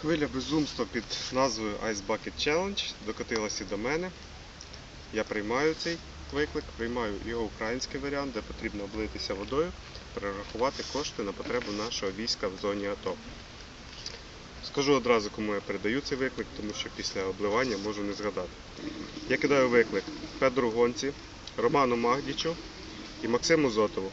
Хвиля безумства під назвою Ice Bucket Challenge докотилася до мене. Я приймаю цей виклик, приймаю його український варіант, де потрібно облитися водою, перерахувати кошти на потребу нашого війська в зоні АТО. Скажу одразу, кому я передаю цей виклик, тому що після обливання можу не згадати. Я кидаю виклик Федору Гонці, Роману Магдічу і Максиму Зотову.